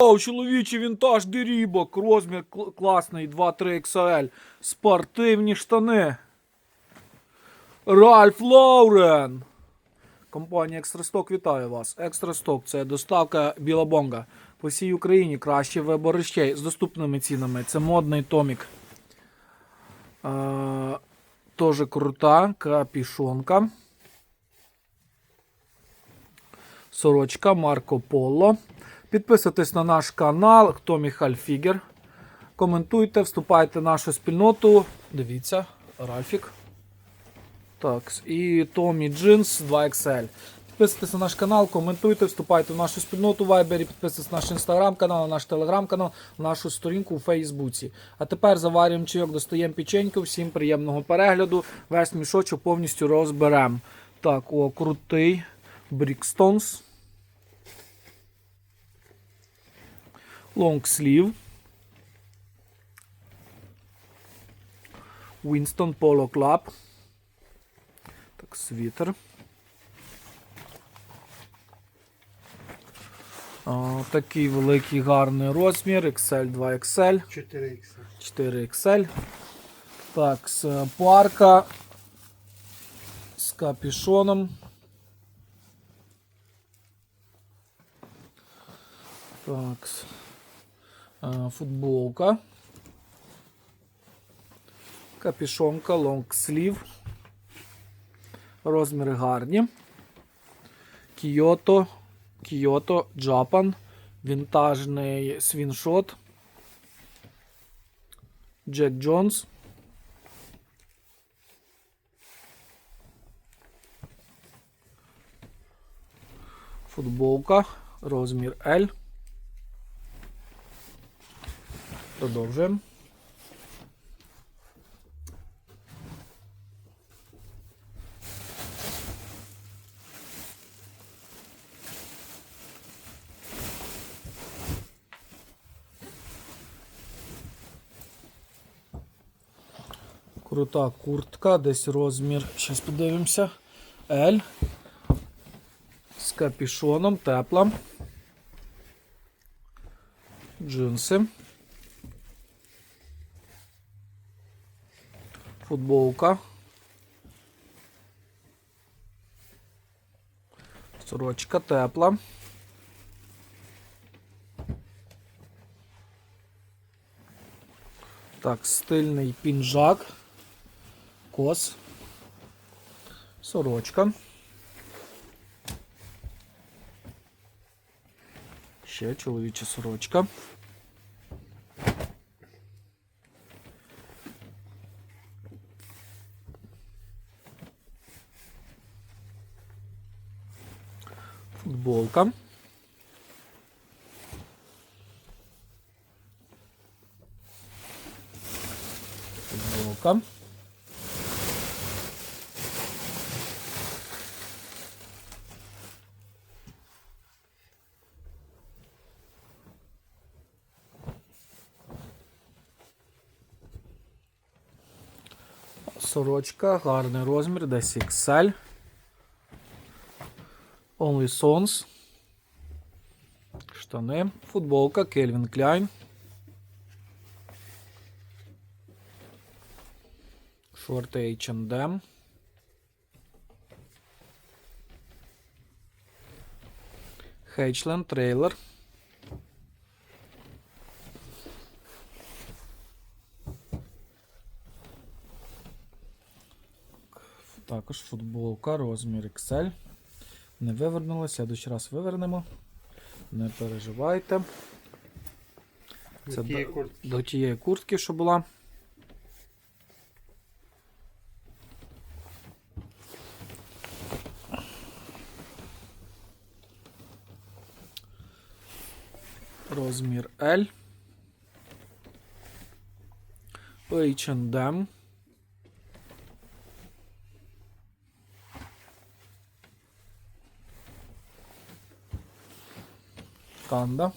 Оу, чоловічий вінтаж дерібок, розмір кл- класний 2-3 XL. Спортивні штани. Ральф Лаурен. Компанія Екстрасток вітає вас. Екстрасток це доставка Білабонга. По всій Україні кращий вибор речей з доступними цінами. Це модний томік. Е, Тоже крута капішонка. Сорочка Марко Поло. Підписуйтесь на наш канал, хто Міхаль Фігер. Коментуйте, вступайте в нашу спільноту. Дивіться, Ральфік. Так, і Томі Джинс 2XL. Підписуйтесь на наш канал, коментуйте, вступайте в нашу спільноту в Viber, підписуйтесь на наш інстаграм-канал, на наш телеграм-канал, на нашу сторінку у Фейсбуці. А тепер заварюємо чайок, достаємо печеньку. Всім приємного перегляду. Весь мішочок повністю розберемо. Так, о, крутий. Брікстонс. Лонгслів. Winston Polo Club. Так, світер. А, такий великий гарний розмір. XL 2XL. 4х. 4XL. Так, з е, парка з капюшоном. Так. Футболка. Капюшонка, лонгслів. Розміри гарні. Кіото. Кіото, Джапан. Вінтажний свіншот. Джек Джонс. Футболка. Розмір L. Продовжуємо. Крута куртка, десь розмір. Зараз подивимося. L. З капюшоном, тепла. Джинси. Футболка. Сорочка тепла. Так, стильний пінжак. Кос. Сорочка. Ще чоловіча сорочка. Футболка. Футболка. Сорочка, гарний розмір, десь XL. Only Sons. Штани. Футболка Calvin Klein. Шорти H&M. Хейчленд трейлер. Також футболка, розмір XL. Не вивернулося, слідуючий раз вивернемо. Не переживайте. Це Тієї до, куртки. до тієї куртки, що була. Розмір L. H&M. Kaan'da.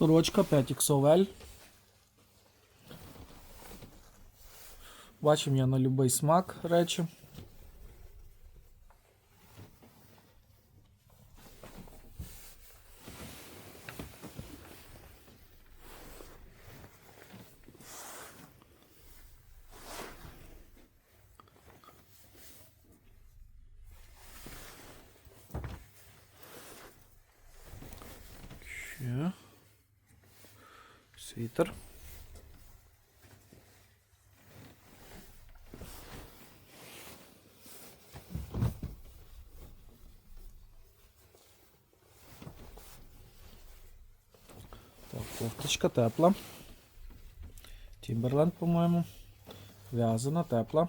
Сорочка 5XOL. Бачимо я на будь-який смак речі. Ще. Світер. Так, кофточка тепла. Тімберленд, по-моєму. В'язана, тепла.